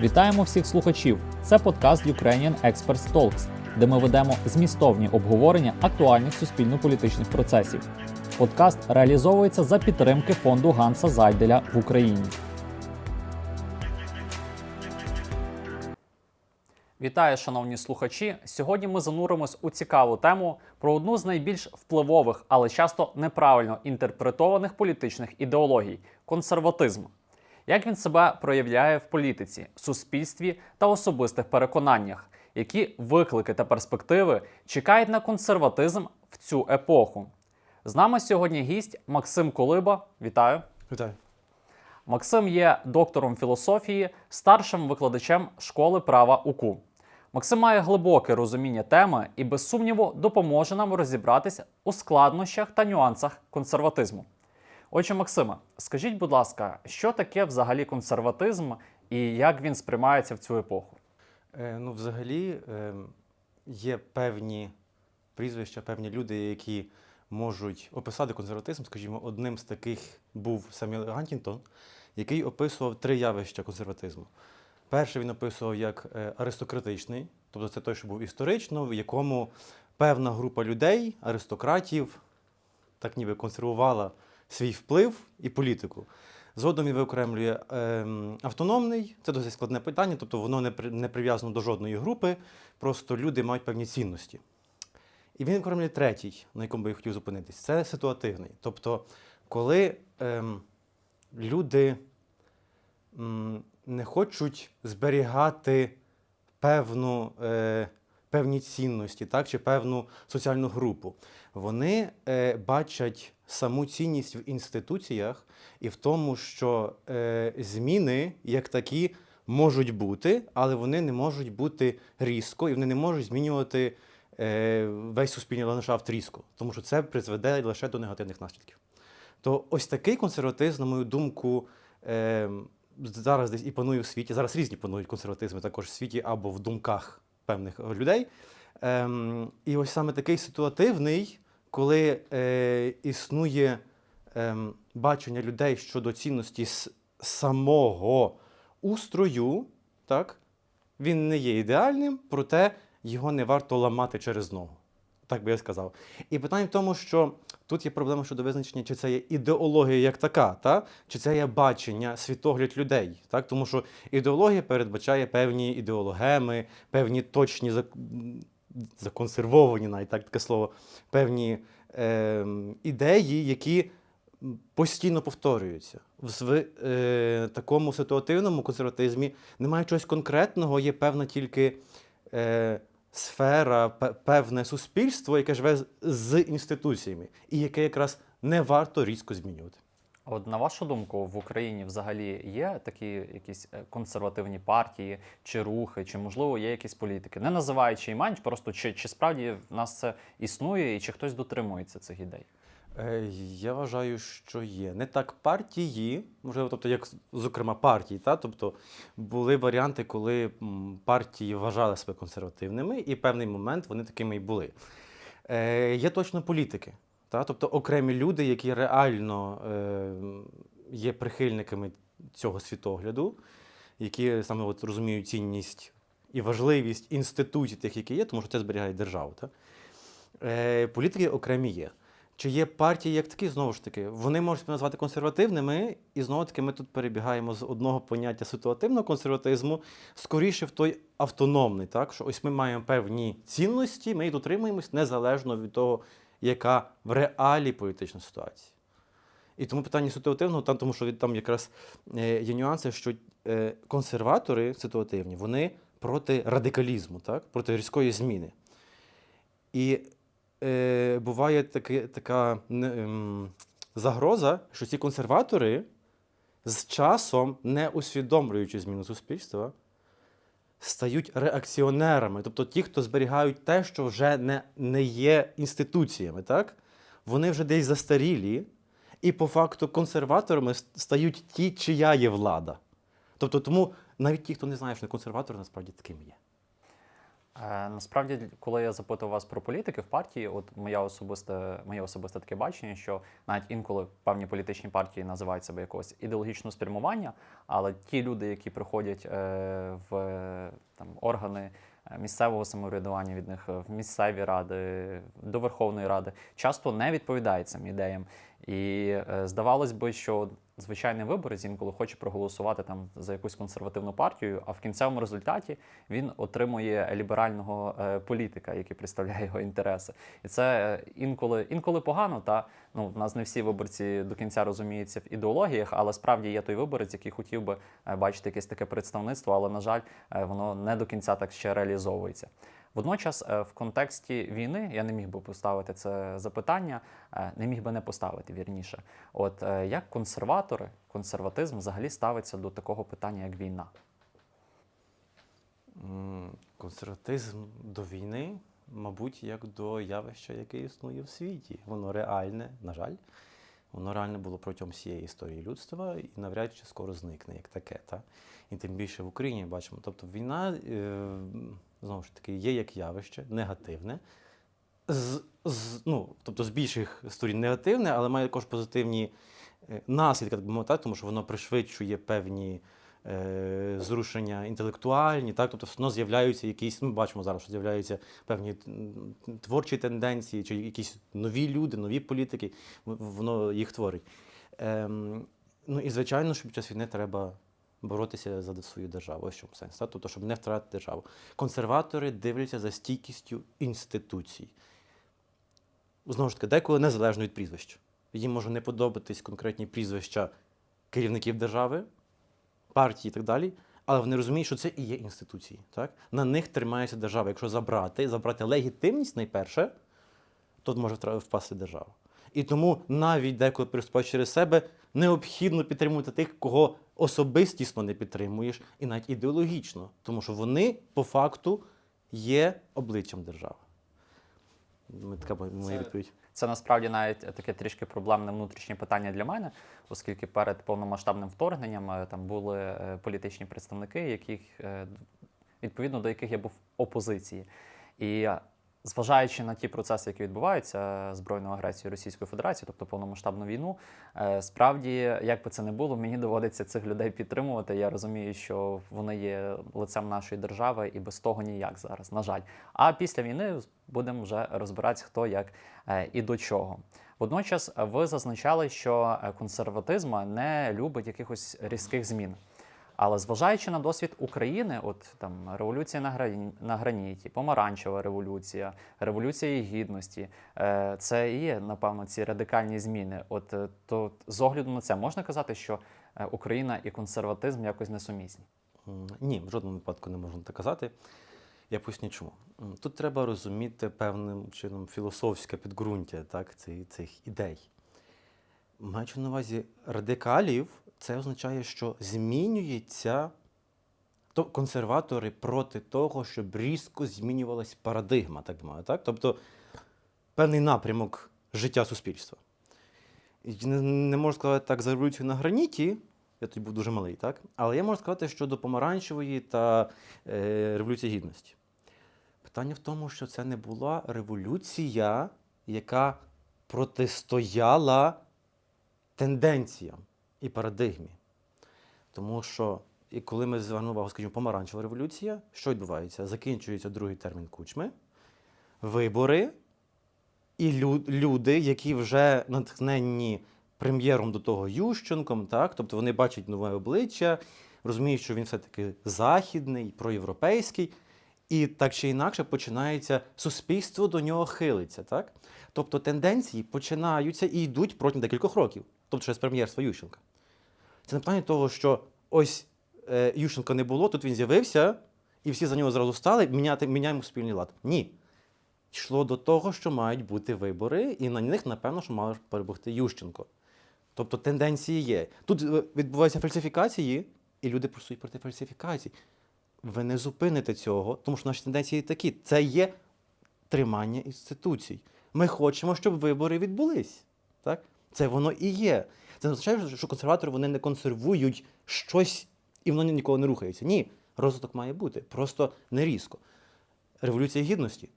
Вітаємо всіх слухачів! Це подкаст Ukrainian Experts Talks, де ми ведемо змістовні обговорення актуальних суспільно-політичних процесів. Подкаст реалізовується за підтримки фонду Ганса Зайделя в Україні. Вітаю, шановні слухачі! Сьогодні ми зануримось у цікаву тему про одну з найбільш впливових, але часто неправильно інтерпретованих політичних ідеологій консерватизм. Як він себе проявляє в політиці, суспільстві та особистих переконаннях, які виклики та перспективи чекають на консерватизм в цю епоху? З нами сьогодні гість Максим Колиба. Вітаю! Вітаю. Максим є доктором філософії, старшим викладачем школи права УКУ. Максим має глибоке розуміння теми і, без сумніву, допоможе нам розібратися у складнощах та нюансах консерватизму. Отже, Максиме, скажіть, будь ласка, що таке взагалі консерватизм і як він сприймається в цю епоху? Е, ну, взагалі е, є певні прізвища, певні люди, які можуть описати консерватизм. Скажімо, одним з таких був Самюел Гантінтон, який описував три явища консерватизму. Перший він описував як е, аристократичний, тобто це той, що був історично, в якому певна група людей, аристократів, так ніби консервувала свій вплив і політику. Згодом він виокремлює ем, автономний, це досить складне питання, тобто воно не, при- не прив'язано до жодної групи, просто люди мають певні цінності. І він окремлює третій, на якому би я хотів зупинитись, це ситуативний. Тобто, коли ем, люди м, не хочуть зберігати певну, е, певні цінності, так, чи певну соціальну групу. Вони е, бачать саму цінність в інституціях і в тому, що е, зміни як такі можуть бути, але вони не можуть бути різко, і вони не можуть змінювати е, весь суспільний ландшафт різко, тому що це призведе лише до негативних наслідків. То ось такий консерватизм, на мою думку, е, зараз десь і панує в світі. Зараз різні панують консерватизми також в світі або в думках певних людей. Ем, і ось саме такий ситуативний, коли е, існує е, бачення людей щодо цінності самого устрою, так? він не є ідеальним, проте його не варто ламати через ногу. Так би я сказав. І питання в тому, що тут є проблема щодо визначення, чи це є ідеологія як така, та? чи це є бачення, світогляд людей. Так? Тому що ідеологія передбачає певні ідеологеми, певні точні законсервовані, навіть так таке слово, певні ем, ідеї, які постійно повторюються. В е, такому ситуативному консерватизмі немає чогось конкретного, є певна тільки е, сфера, певне суспільство, яке живе з- інституціями, і яке якраз не варто різко змінювати. От на вашу думку, в Україні взагалі є такі якісь е, консервативні партії чи рухи, чи можливо є якісь політики, не називаючи імань, просто чи, чи справді в нас це існує і чи хтось дотримується цих ідей? Е, Я вважаю, що є. Не так партії, можливо, тобто, як зокрема партії, та? тобто були варіанти, коли партії вважали себе консервативними, і певний момент вони такими і були. Е, Є точно політики, та? тобто окремі люди, які реально е, є прихильниками цього світогляду, які саме от розуміють цінність і важливість інститутів тих, які є, тому що це зберігає державу. Та? Е, Політики окремі є. Чи є партії як такі, знову ж таки, вони можуть назвати консервативними, і знову таки ми тут перебігаємо з одного поняття ситуативного консерватизму скоріше в той автономний, так? що ось ми маємо певні цінності, ми їх дотримуємось незалежно від того, яка в реалі політична ситуація. І тому питання ситуативного, там, тому що там якраз е, є нюанси, що е, консерватори ситуативні, вони проти радикалізму, так? проти різкої зміни. І е, буває таки, така ем, загроза, що ці консерватори з часом, не усвідомлюючи зміну суспільства, стають реакціонерами. Тобто ті, хто зберігають те, що вже не, не є інституціями, так? вони вже десь застарілі, і по факту консерваторами стають ті, чия є влада. Тобто, тому навіть ті, хто не знає, що не консерватори, насправді такими є. Е, Насправді, коли я запитував вас про політики в партії, от моя особисте, моє особисте таке бачення, що навіть інколи певні політичні партії називають себе якогось ідеологічного спрямування, але ті люди, які приходять е, в там, органи е, місцевого самоврядування від них в місцеві ради, до Верховної Ради, часто не відповідають цим ідеям. І здавалось би, що звичайний виборець інколи хоче проголосувати там за якусь консервативну партію, а в кінцевому результаті він отримує ліберального е, політика, який представляє його інтереси. І це е, інколи, інколи погано. Та ну в нас не всі виборці до кінця розуміються в ідеологіях, але справді є той виборець, який хотів би е, бачити якесь таке представництво, але на жаль, воно не до кінця так ще реалізовується. Водночас, е, в контексті війни я не міг би поставити це запитання, е, не міг би не поставити вірніше. От е, як консерватори, консерватизм взагалі ставиться до такого питання, як війна? Консерватизм до війни, мабуть, як до явища, яке існує в світі. Воно реальне, на жаль, воно реальне було протягом всієї історії людства і навряд чи скоро зникне як таке. Та? І тим більше в Україні бачимо. Тобто війна, е, знову ж таки, є як явище, негативне. З, з, ну, тобто з більших сторін негативне, але має також позитивні е, наслідки, так би мовити, тому що воно пришвидшує певні е, зрушення інтелектуальні, так? тобто все одно з'являються якісь, ми бачимо зараз, що з'являються певні творчі тенденції, чи якісь нові люди, нові політики, воно їх творить. Ем, ну і звичайно, що під час війни треба боротися за свою державу. Ось чому сенс. Тобто, щоб не втратити державу. Консерватори дивляться за стійкістю інституцій. Знову ж таки, деколи незалежно від прізвища. Їм може не подобатись конкретні прізвища керівників держави, партії і так далі, але вони розуміють, що це і є інституції. Так? На них тримається держава. Якщо забрати, забрати легітимність найперше, то може впасти держава. І тому навіть деколи переступаєш через себе, необхідно підтримувати тих, кого особистісно не підтримуєш, і навіть ідеологічно, тому що вони по факту є обличчям держави. Така моя відповідь. Це насправді навіть таке трішки проблемне внутрішнє питання для мене, оскільки перед повномасштабним вторгненням е, там були е, політичні представники, яких е, відповідно до яких я був в опозиції. І зважаючи на ті процеси, які відбуваються е, збройною агресією Російської Федерації, тобто повномасштабну війну, е, справді, як би це не було, мені доводиться цих людей підтримувати. Я розумію, що вони є лицем нашої держави, і без того ніяк зараз, на жаль. А після війни будемо вже розбиратися, хто як е, і до чого. Водночас ви зазначали, що е, консерватизм не любить якихось різких змін. Але зважаючи на досвід України, от там революція на, грані, на граніті, помаранчева революція, революція гідності, е, це є, напевно, ці радикальні зміни. От е, то з огляду на це можна казати, що е, Україна і консерватизм якось несумісні. Ні, в жодному випадку не можна так казати. Я поясню чому. Тут треба розуміти певним чином філософське підґрунтя так, цих, цих ідей. Маючи на увазі радикалів, це означає, що змінюється. То консерватори проти того, щоб різко змінювалась парадигма, так мовити. Так? Тобто певний напрямок життя суспільства. Не, не можу сказати так за революцію на граніті, я тоді був дуже малий, так? Але я можу сказати щодо помаранчевої та е, революції гідності. Питання в тому, що це не була революція, яка протистояла тенденціям і парадигмі. Тому що, і коли ми звернемо увагу, скажімо, помаранчева революція, що відбувається? Закінчується другий термін кучми, вибори, і люди, які вже натхненні прем'єром до того Ющенком, так? тобто вони бачать нове обличчя, розуміють, що він все-таки західний, проєвропейський, і так чи інакше починається суспільство до нього хилиться. Так? Тобто тенденції починаються і йдуть протягом декількох років, тобто ще з прем'єрства Ющенка. Це не питання того, що ось е, Ющенка не було, тут він з'явився, і всі за нього зразу стали, міняти, міняємо спільний лад. Ні. Йшло до того, що мають бути вибори, і на них, напевно, що мав перемогти Ющенко. Тобто тенденції є. Тут е, відбуваються фальсифікації, і люди просують проти фальсифікацій. Ви не зупините цього, тому що наші тенденції такі. Це є тримання інституцій. Ми хочемо, щоб вибори відбулись. Так? Це воно і є. Це не означає, що консерватори вони не консервують щось і воно ніколи не рухається. Ні, розвиток має бути, просто не різко. Революція Гідності.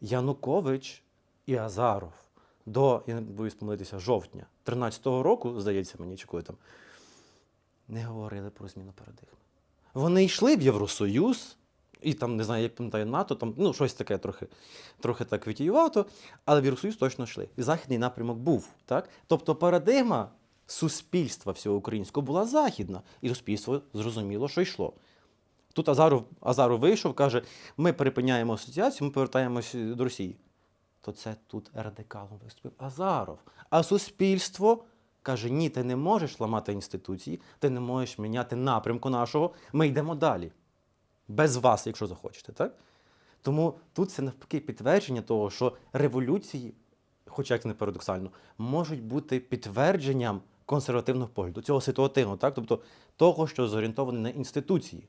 Янукович і Азаров до, я не боюсь помилитися, жовтня 13-го року, здається мені, чи коли там, не говорили про зміну парадигми. Вони йшли в Євросоюз, і там, не знаю, як пам'ятаю, НАТО, там, ну, щось таке трохи, трохи так витіювато, але в Євросоюз точно йшли. І західний напрямок був. Так? Тобто парадигма суспільства всього українського була західна, і суспільство зрозуміло, що йшло. Тут Азаров, Азаров вийшов, каже: ми припиняємо асоціацію, ми повертаємось до Росії. То це тут радикалом виступив Азаров. А суспільство каже: ні, ти не можеш ламати інституції, ти не можеш міняти напрямку нашого, ми йдемо далі. Без вас, якщо захочете. Так? Тому тут це навпаки підтвердження того, що революції, хоча як не парадоксально, можуть бути підтвердженням консервативного погляду, цього ситуативного, так? тобто того, що зорієнтований на інституції.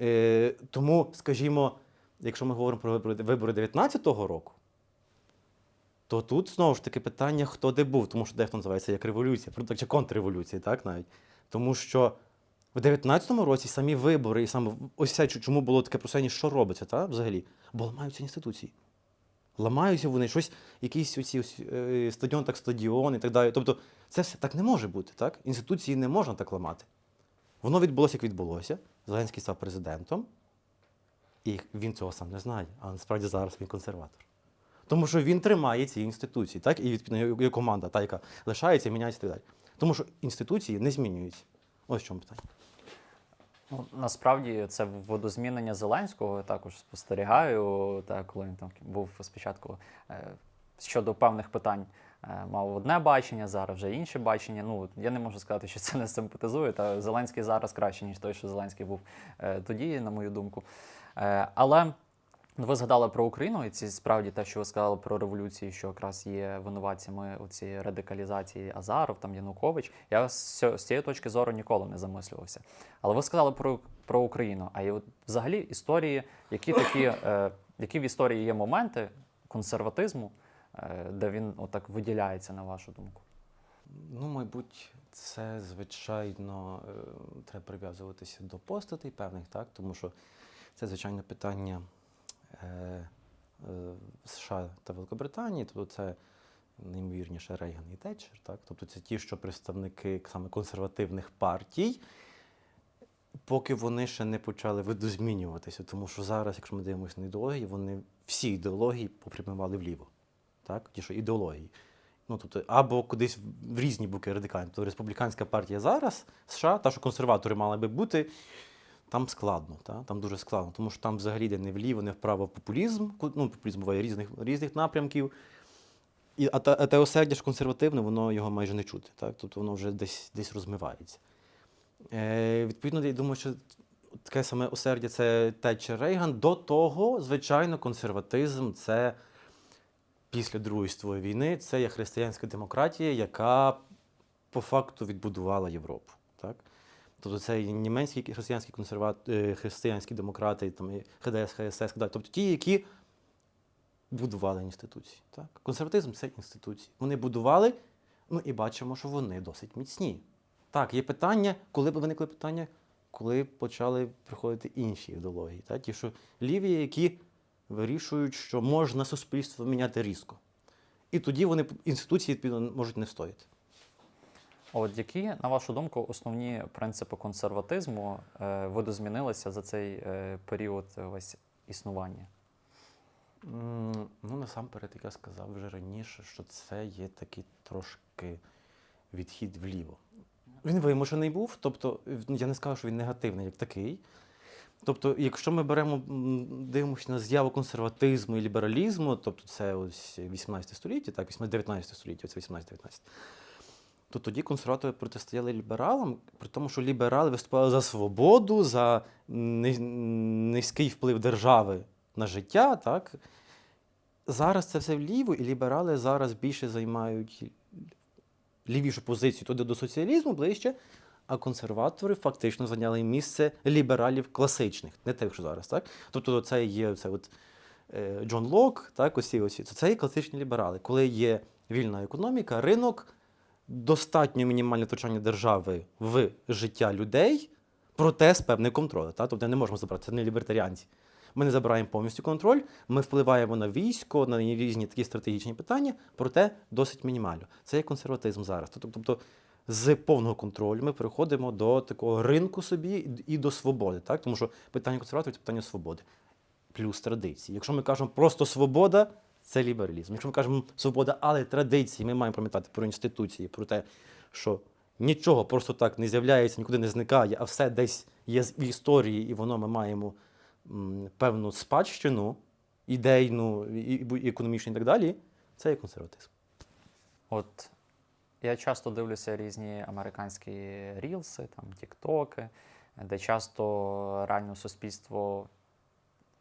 Е, тому, скажімо, якщо ми говоримо про вибори, вибори 19-го року, то тут знову ж таки питання, хто де був, тому що дехто називається як революція, чи контрреволюція, так навіть. Тому що в 19-му році самі вибори, і саме ось це чому було таке просення, що робиться, так, взагалі, бо ламаються інституції. Ламаються вони, щось, якісь оці ось, е, стадіон, так стадіон і так далі. Тобто, це все так не може бути, так? Інституції не можна так ламати. Воно відбулося, як відбулося. Зеленський став президентом, і він цього сам не знає, а насправді зараз він консерватор. Тому що він тримає ці інституції, так? І відповідно команда, та, яка лишається, міняється і так далі. Тому що інституції не змінюються. Ось чому питання. Ну, насправді це водозмінення Зеленського також спостерігаю, так, коли він там був спочатку е, щодо певних питань. е, Мав одне бачення, зараз вже інше бачення. Ну я не можу сказати, що це не симпатизує. Та Зеленський зараз краще, ніж той, що Зеленський був е, тоді, на мою думку. Е, Але ви згадали про Україну, і ці справді те, що ви сказали про революцію, що якраз є винуватцями у цій радикалізації Азаров, там Янукович. Я з цієї точки зору ніколи не замислювався. Але ви сказали про, про Україну. А і взагалі історії, які такі, е, які в історії є моменти консерватизму, е, де він отак виділяється, на вашу думку? Ну, мабуть, це звичайно е, треба прив'язуватися до постатей певних, так? Тому що це звичайно питання США та Великобританії, тобто це неймовірніше Рейган і Тетчер, так? Тобто це ті, що представники саме консервативних партій, поки вони ще не почали видозмінюватися. Тому що зараз, якщо ми дивимося на ідеології, вони всі ідеології попрямували вліво. Так? Ті, що ідеології. Ну, тобто, або кудись в різні боки радикальні. Тобто республіканська партія зараз, США, та, що консерватори мали би бути, там складно, та? там дуже складно, тому що там взагалі йде не вліво, не вправо популізм. Ну, популізм буває різних, різних напрямків. І, а, те, те осердя ж консервативне, воно його майже не чути. Так? Тобто воно вже десь, десь розмивається. Е, відповідно, я думаю, що таке саме осердя це Тетчер Рейган. До того, звичайно, консерватизм це після Другої світової війни це є християнська демократія, яка по факту відбудувала Європу. Так? Тобто це і німецькі християнські консерват... е, християнські демократи, там, і ХДС, ХСС, далі. тобто ті, які будували інституції. Так? Консерватизм це інституції. Вони будували, ну і бачимо, що вони досить міцні. Так, є питання, коли виникли питання, коли почали приходити інші ідеології. Так? Ті, що ліві, які вирішують, що можна суспільство міняти різко. І тоді вони інституції можуть не встояти. А От які, на вашу думку, основні принципи консерватизму е, видозмінилися за цей е, період ось існування? М, Ну, насамперед, як я сказав вже раніше, що це є такий трошки відхід вліво. Він вимушений був, тобто ну, я не скажу, що він негативний як такий. Тобто, якщо ми беремо, дивимося на з'яву консерватизму і лібералізму, тобто це ось 18 століття, так, 19 століття, це 18-19, то тоді консерватори протистояли лібералам, при тому, що ліберали виступали за свободу, за низький вплив держави на життя. Так? Зараз це все вліво, і ліберали зараз більше займають лівішу позицію туди до соціалізму ближче, а консерватори фактично зайняли місце лібералів класичних, не тих, що зараз. Так? Тобто це є це от, е, Джон Лок, так, усі, усі. Це є класичні ліберали. Коли є вільна економіка, ринок, достатньо мінімальне втручання держави в життя людей, проте з певним контролем. Так? Тобто не можемо забрати, це не лібертаріанці. Ми не забираємо повністю контроль, ми впливаємо на військо, на різні такі стратегічні питання, проте досить мінімально. Це є консерватизм зараз. Тобто, тобто з повного контролю ми переходимо до такого ринку собі і до свободи. Так? Тому що питання консерваторів це питання свободи. Плюс традиції. Якщо ми кажемо просто свобода, це лібералізм. Якщо ми кажемо свобода, але традиції, ми маємо пам'ятати про інституції, про те, що нічого просто так не з'являється, нікуди не зникає, а все десь є в історії, і воно ми маємо м, певну спадщину, ідейну, і, і економічну і так далі, це є консерватизм. От я часто дивлюся різні американські рілси, там тіктоки, де часто реально суспільство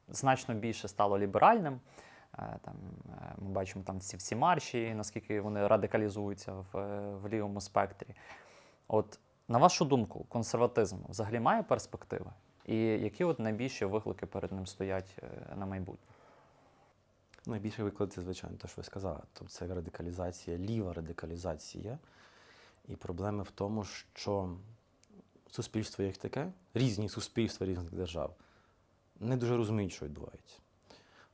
значно більше стало ліберальним. Е, Там, е, ми бачимо там ці всі марші, наскільки вони радикалізуються в, е, в лівому спектрі. От, на вашу думку, консерватизм взагалі має перспективи? І які от найбільші виклики перед ним стоять на майбутнє? Найбільший виклик це, звичайно, те, що ви сказали. Тобто це радикалізація, ліва радикалізація. І проблема в тому, що суспільство як таке, різні суспільства різних держав, не дуже розуміють, що відбувається.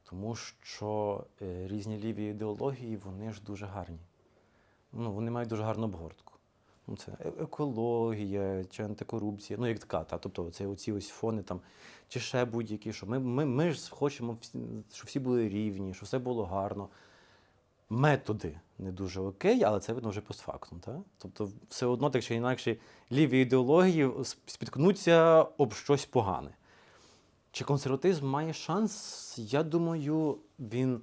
Тому що е, різні ліві ідеології, вони ж дуже гарні. Ну, вони мають дуже гарну обгортку. Ну, це е- екологія, чи антикорупція, ну як така, та, тобто це оці ось фони там, чи ще будь-які, що ми, ми, ми ж хочемо, щоб всі були рівні, щоб все було гарно. Методи не дуже окей, але це видно вже постфактум. Та? Тобто, все одно, так чи інакше, ліві ідеології спіткнуться об щось погане. Чи консерватизм має шанс? Я думаю, він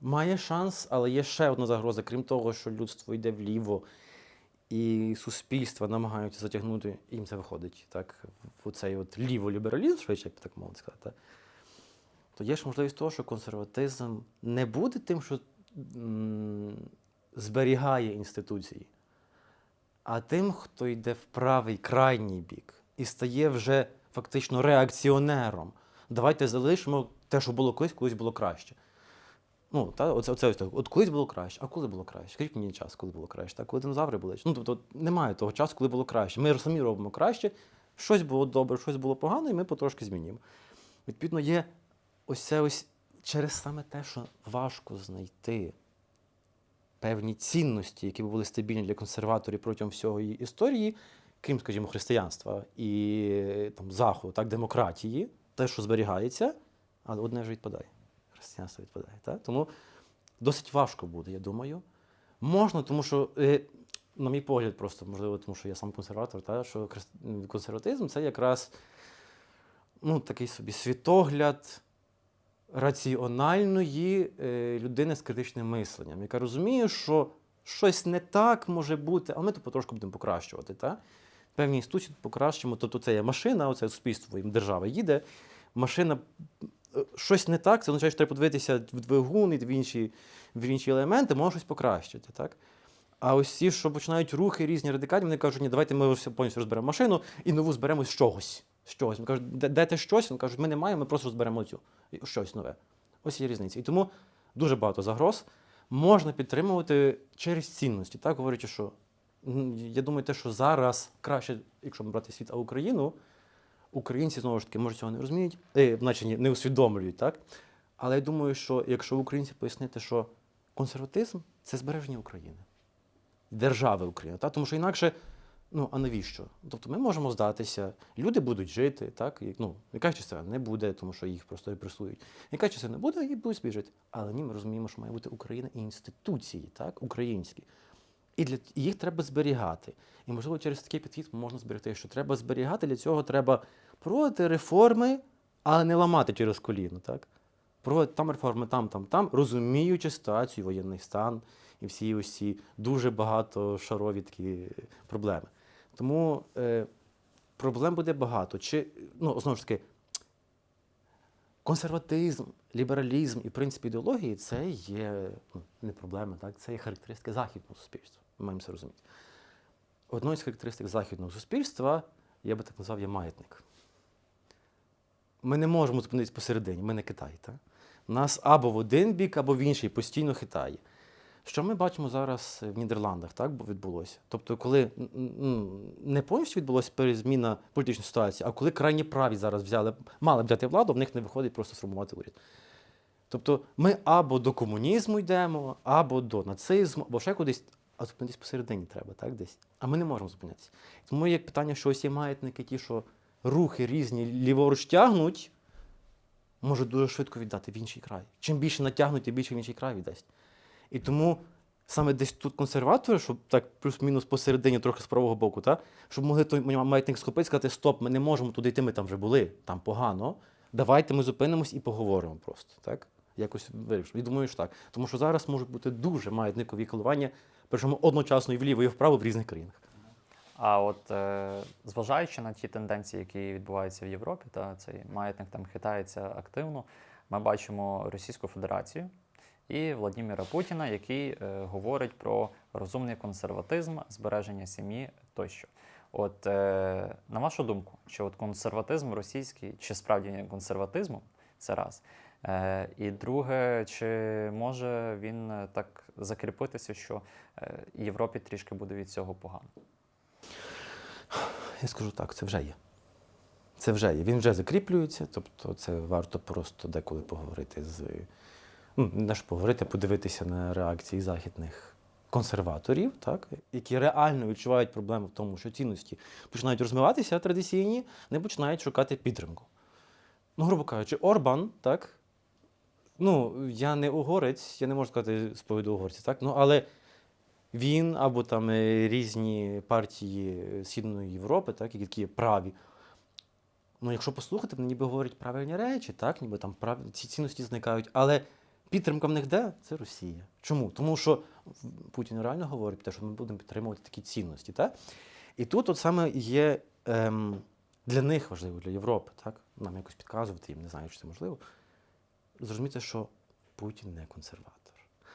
має шанс, але є ще одна загроза, крім того, що людство йде вліво, і суспільства намагаються затягнути, і їм це виходить, так, в цей от ліволібералізм, швидше, як так мовити сказати. То є ж можливість того, що консерватизм не буде тим, що зберігає інституції, а тим, хто йде в правий крайній бік і стає вже фактично реакціонером. Давайте залишимо те, що було колись, колись було краще. Ну, та, оце, оце ось. От колись було краще, а коли було краще? Скажіть мені час, коли було краще, так? коли динозаври були. Ну, тобто немає того часу, коли було краще. Ми самі робимо краще, щось було добре, щось було погано, і ми потрошки змінюємо. Відповідно, є ось ось через саме те, що важко знайти певні цінності, які були стабільні для консерваторів протягом всього її історії, крім, скажімо, християнства і там, заходу, так, демократії, те, що зберігається, але одне ж відпадає. Християнство відпадає. Так? Тому досить важко буде, я думаю. Можна, тому що, е, на мій погляд, просто можливо, тому що я сам консерватор, та, що консерватизм це якраз ну, такий собі світогляд раціональної е, людини з критичним мисленням, яка розуміє, що щось не так може бути, а ми то потрошку будемо покращувати. Та? Певні інституції покращимо. Тобто це є машина, оце суспільство, їм держава їде. Машина е, щось не так, це означає, що треба подивитися в двигун і в інші, в інші елементи, може щось покращити. Так? А ось ці, що починають рухи різні радикальні, вони кажуть, ні, давайте ми все повністю розберемо машину і нову зберемо з чогось. З чогось. Вони кажуть, «Де- те щось? Вони кажуть, ми не маємо, ми просто розберемо цю. Щось нове. Ось є різниця. І тому дуже багато загроз можна підтримувати через цінності, так говорячи, що я думаю, те, що зараз краще, якщо брати світ, а Україну, українці знову ж таки може цього не розуміють, е, ні, не усвідомлюють, так? Але я думаю, що якщо українці пояснити, що консерватизм це збереження України, держави України, так? тому що інакше. Ну, а навіщо? Тобто ми можемо здатися, люди будуть жити, так? І, ну, яка частина не буде, тому що їх просто репресують. Яка частина буде, і будуть собі жити. Але ні, ми розуміємо, що має бути Україна і інституції, так, українські. І для і їх треба зберігати. І, можливо, через такий підхід можна зберегти, що треба зберігати, для цього треба проводити реформи, але не ламати через коліно. Так? Проводити там реформи, там, там, там, розуміючи ситуацію, воєнний стан і всі ці дуже багато шарові такі проблеми. Тому е, проблем буде багато. Чи, ну, знову ж таки, консерватизм, лібералізм і в принципі ідеології це є ну, не проблема, так? це є характеристики західного суспільства. Маємо це розуміти. Одною з характеристик західного суспільства, я би так назвав, є маятник. Ми не можемо зупинитися посередині, ми не Китай. Так? Нас або в один бік, або в інший постійно хитає. Що ми бачимо зараз в Нідерландах, так відбулося? Тобто, коли не повністю відбулася перезміна політичної ситуації, а коли крайні праві зараз взяли, мали взяти владу, в них не виходить просто сформувати уряд. Тобто ми або до комунізму йдемо, або до нацизму, або ще кудись, а зупинитись посередині треба, так десь. А ми не можемо зупинятися. Тому є питання, що ось є маятники, ті, що рухи різні ліворуч тягнуть, можуть дуже швидко віддати в інший край. Чим більше натягнуть, тим більше в інший край віддасть. І тому саме десь тут консерватори, щоб так плюс-мінус посередині, трохи з правого боку, та, щоб могли той маятник схопити і сказати, стоп, ми не можемо туди йти, ми там вже були, там погано. Давайте ми зупинимось і поговоримо просто. Так? Якось вирішимо. І думаю, що так. Тому що зараз можуть бути дуже маятникові коливання, причому одночасно і вліво, і вправо в різних країнах. А от е, зважаючи на ті тенденції, які відбуваються в Європі, та цей маятник там хитається активно, ми бачимо Російську Федерацію і Владимира Путіна, який е, говорить про розумний консерватизм, збереження сім'ї тощо. От е, на вашу думку, чи от консерватизм російський, чи справді консерватизмом, це раз. Е, і друге, чи може він е, так закріпитися, що е, Європі трішки буде від цього погано? Я скажу так, це вже є. Це вже є. Він вже закріплюється, тобто це варто просто деколи поговорити з. Ну, не що поговорити, подивитися на реакції західних консерваторів, так, які реально відчувають проблему в тому, що цінності починають розмиватися традиційні, не починають шукати підтримку. Ну, грубо кажучи, Орбан, так. Ну, я не угорець, я не можу сказати з поводу угорця, так? Ну, але він або там е, різні партії Східної Європи, так, які є праві. Ну, якщо послухати, вони ніби говорять правильні речі, так, ніби там прав... ці цінності зникають. Але підтримка в них де? Це Росія. Чому? Тому що Путін реально говорить про те, що ми будемо підтримувати такі цінності. Так? І тут от саме є ем, для них важливо, для Європи, так? нам якось підказувати їм, не знаю, чи це можливо. Зрозуміти, що Путін не консерватор.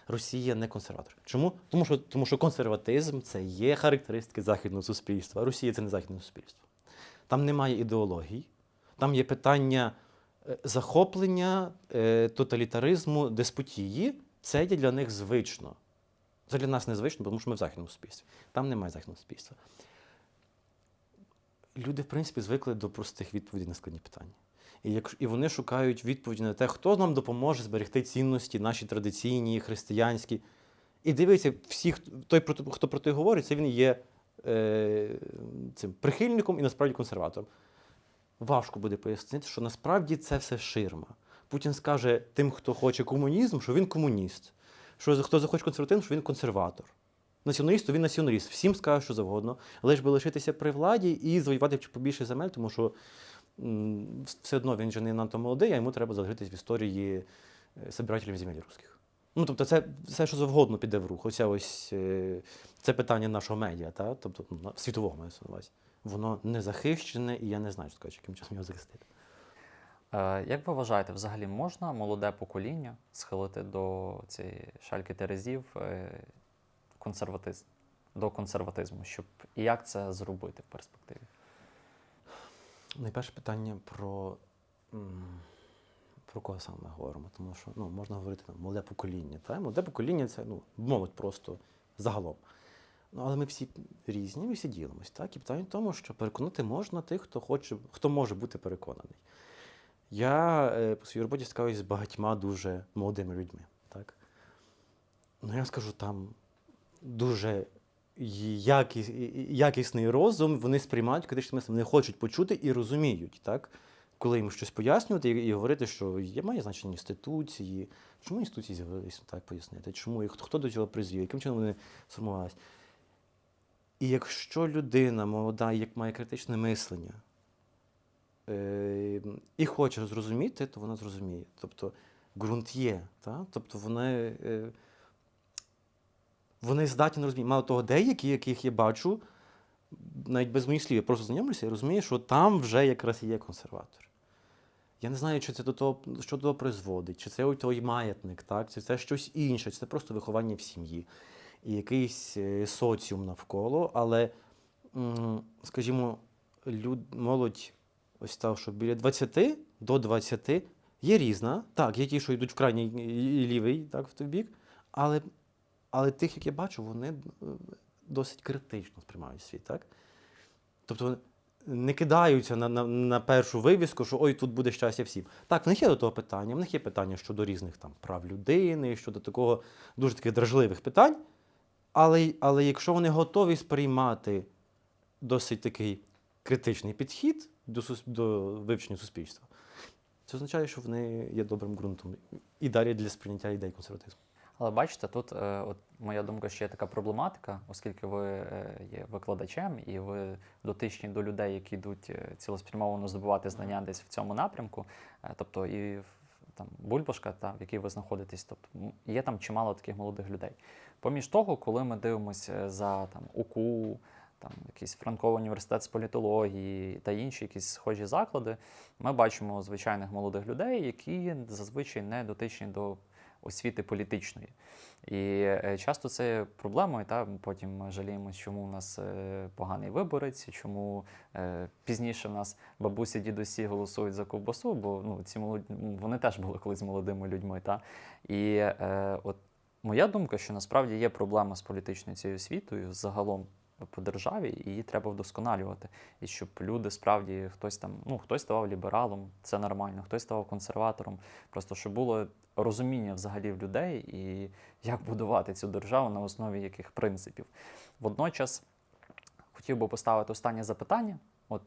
Росія не консерватор. Чому? Тому що, тому що консерватизм це є характеристики західного суспільства. Росія це не західне суспільство. Там немає ідеологій, там є питання е, захоплення, е, тоталітаризму, деспотії. Це є для них звично. Це для нас незвично, тому що ми в західному суспільстві. Там немає західного суспільства. Люди, в принципі, звикли до простих відповідей на складні питання. І, як, і вони шукають відповіді на те, хто нам допоможе зберегти цінності, наші традиційні, християнські. І дивиться, всі, той, хто про те говорить, це він є е, цим прихильником і насправді консерватором. Важко буде пояснити, що насправді це все ширма. Путін скаже тим, хто хоче комунізм, що він комуніст. Що хто захоче консерватизм, що він консерватор. Націоналіст, то він націоналіст. Всім скаже, що завгодно, лиш би лишитися при владі і завоювати побільше земель, тому що все одно він же не надто молодий, а йому треба залишитись в історії е, собирателів земель русських. Ну, тобто, це все, що завгодно піде в рух. Оця ось е, це питання нашого медіа, та? тобто ну, світового маю на увазі. Воно не захищене, і я не знаю, що сказати, яким часом його захистити. Е, Як ви вважаєте, взагалі можна молоде покоління схилити до цієї шальки терезів консерватизм, до консерватизму, щоб і як це зробити в перспективі? Найперше питання про, про кого саме ми говоримо, тому що ну, можна говорити там, молоде покоління. Та? Молоде покоління це ну, молодь просто загалом. Ну, але ми всі різні, ми всі ділимось. Так? І питання в тому, що переконати можна тих, хто хоче, хто може бути переконаний. Я е, по своїй роботі стикаюся з багатьма дуже молодими людьми. Так? Ну, я скажу, там дуже якіс, якісний розум, вони сприймають критичне мислення, вони хочуть почути і розуміють, так? коли їм щось пояснювати і, і говорити, що є має значення інституції, чому інституції з'явилися, так пояснити, чому їх, хто до цього призвів, яким чином вони сформувалися. І якщо людина молода, як має критичне мислення, е, і хоче зрозуміти, то вона зрозуміє. Тобто ґрунт є, та? тобто вони. Е, вони здатні розуміти. Мало того, деякі, яких я бачу, навіть без моїх слів, я просто знайомлюся і розумію, що там вже якраз є консерватор. Я не знаю, чи це до того, що до того призводить, чи це той маятник, так? чи це щось інше, чи це просто виховання в сім'ї і якийсь е, соціум навколо. Але, скажімо, люд, молодь, ось та, що біля 20 до 20 є різна. Так, є ті, що йдуть в крайній лівий, так, в той бік, але Але тих, як я бачу, вони е, досить критично сприймають світ, так? Тобто не кидаються на, на, на першу вивіску, що ой, тут буде щастя всім. Так, в них є до того питання, в них є питання щодо різних там прав людини, щодо такого дуже таких дражливих питань. Але, але якщо вони готові сприймати досить такий критичний підхід до, до вивчення суспільства, це означає, що вони є добрим ґрунтом і далі для сприйняття ідей консерватизму. Але бачите, тут е, от моя думка, що є така проблематика, оскільки ви е, є викладачем і ви дотичні до людей, які йдуть е, цілеспрямовано здобувати знання десь в цьому напрямку. Е, тобто і там Бульбашка, та, в якій ви знаходитесь, тобто є там чимало таких молодих людей. Поміж того, коли ми дивимося за там УКУ, там якийсь Франковий університет з політології та інші якісь схожі заклади, ми бачимо звичайних молодих людей, які зазвичай не дотичні до освіти політичної. І е, часто це є проблемою, та потім жаліємося, чому у нас е, поганий виборець, чому е, пізніше в нас бабусі, дідусі голосують за ковбасу, бо ну, ці молоді, вони теж були колись молодими людьми. Та? І е, от моя думка, що насправді є проблема з політичною цією освітою загалом по державі, і її треба вдосконалювати. І щоб люди справді хтось там, ну хтось ставав лібералом, це нормально, хтось ставав консерватором. Просто щоб було розуміння взагалі в людей і як будувати цю державу на основі яких принципів. Водночас хотів би поставити останнє запитання. От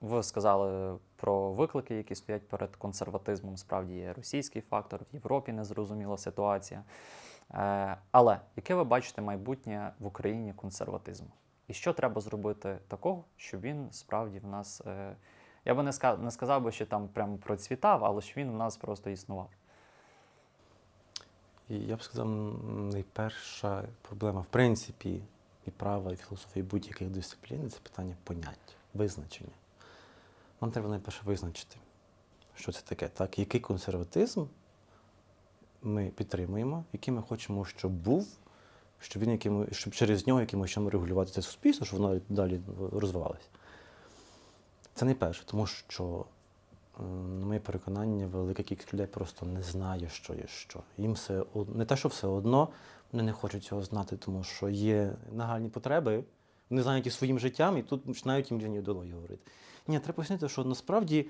ви сказали про виклики, які стоять перед консерватизмом. Справді є російський фактор, в Європі незрозуміла ситуація. Е, але яке ви бачите майбутнє в Україні консерватизму? І що треба зробити такого, щоб він справді в нас. Е, я би не сказав, не сказав би, що там прямо процвітав, але що він у нас просто існував. І я б сказав, найперша проблема, в принципі, і права, і філософії будь-яких дисциплін це питання понять, визначення. Нам треба найперше визначити, що це таке, так? Який консерватизм ми підтримуємо, який ми хочемо, щоб був, щоб, він яким, щоб через нього якимось чином регулювати це суспільство, щоб воно далі розвивалося. Це найперше, тому що На моє переконання, велика кількість людей просто не знає, що є що. Їм все не те, що все одно, вони не хочуть цього знати, тому що є нагальні потреби, вони зайняті своїм життям, і тут починають їм ідеології говорити. Ні, треба пояснити, що насправді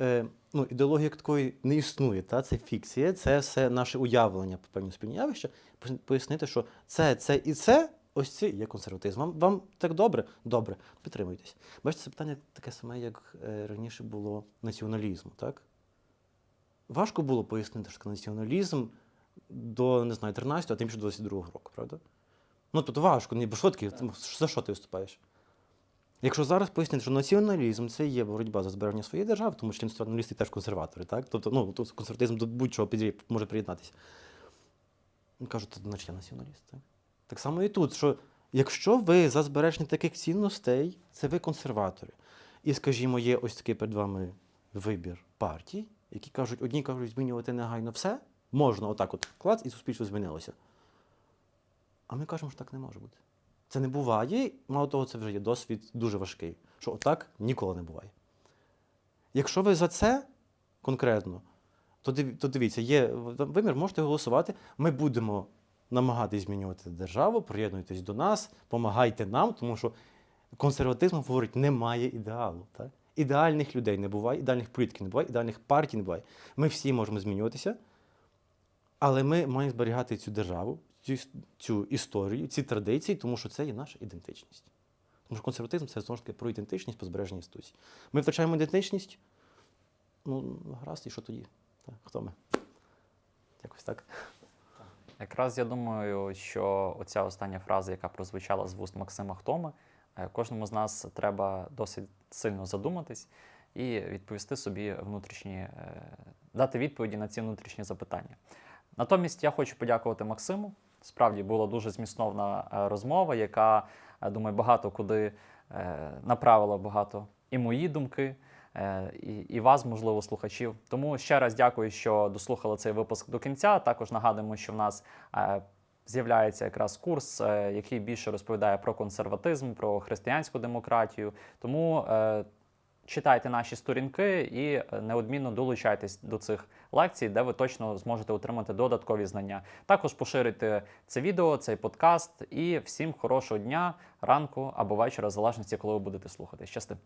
е, ну, ідеологія такої не існує. Та? Це фікція, це все наше уявлення по певному спільні явища. Пояснити, що це, це і це. Ось це є консерватизм. Вам, вам так добре? Добре, підтримуйтесь. Бачите, це питання таке саме, як е, раніше було націоналізму, так? Важко було пояснити, що націоналізм до, не знаю, 13, а тим більше до 22 року, правда? Ну, тобто важко, ні, бо що таке, за що ти виступаєш? Якщо зараз пояснити, що націоналізм це є боротьба за збереження своєї держави, тому що націоналісти теж консерватори, так? Тобто, ну, тут консерватизм до будь-чого може приєднатися. Кажуть, «Та, значить я націоналіст. Так? так само і тут, що якщо ви за збереження таких цінностей, це ви консерватори. І, скажімо, є ось такий перед вами вибір партій, які кажуть, одні кажуть, змінювати негайно все, можна отак от клац, і суспільство змінилося. А ми кажемо, що так не може бути. Це не буває, мало того, це вже є досвід дуже важкий, що отак ніколи не буває. Якщо ви за це конкретно, то, дивіться, є вимір, можете голосувати. Ми будемо намагатись змінювати державу, приєднуйтесь до нас, допомагайте нам, тому що консерватизм говорить, немає ідеалу. Так? Ідеальних людей не буває, ідеальних політиків не буває, ідеальних партій не буває. Ми всі можемо змінюватися, але ми маємо зберігати цю державу, цю, історію, ці традиції, тому що це є наша ідентичність. Тому що консерватизм це знову ж таки про ідентичність, про збереження інституцій. Ми втрачаємо ідентичність. Ну, гаразд, і що тоді? Так, хто ми? Якось так. Якраз я думаю, що оця остання фраза, яка прозвучала з вуст Максима Хтоми, е, кожному з нас треба досить сильно задуматись і відповісти собі внутрішні, е, дати відповіді на ці внутрішні запитання. Натомість я хочу подякувати Максиму. Справді була дуже змістовна е, розмова, яка, е, думаю, багато куди е, направила багато і мої думки, і, і вас, можливо, слухачів. Тому ще раз дякую, що дослухали цей випуск до кінця. Також нагадуємо, що в нас з'являється якраз курс, який більше розповідає про консерватизм, про християнську демократію. Тому читайте наші сторінки і е, неодмінно долучайтесь до цих лекцій, де ви точно зможете отримати додаткові знання. Також поширюйте це відео, цей подкаст і всім хорошого дня, ранку або вечора, в залежності, коли ви будете слухати. Щасти!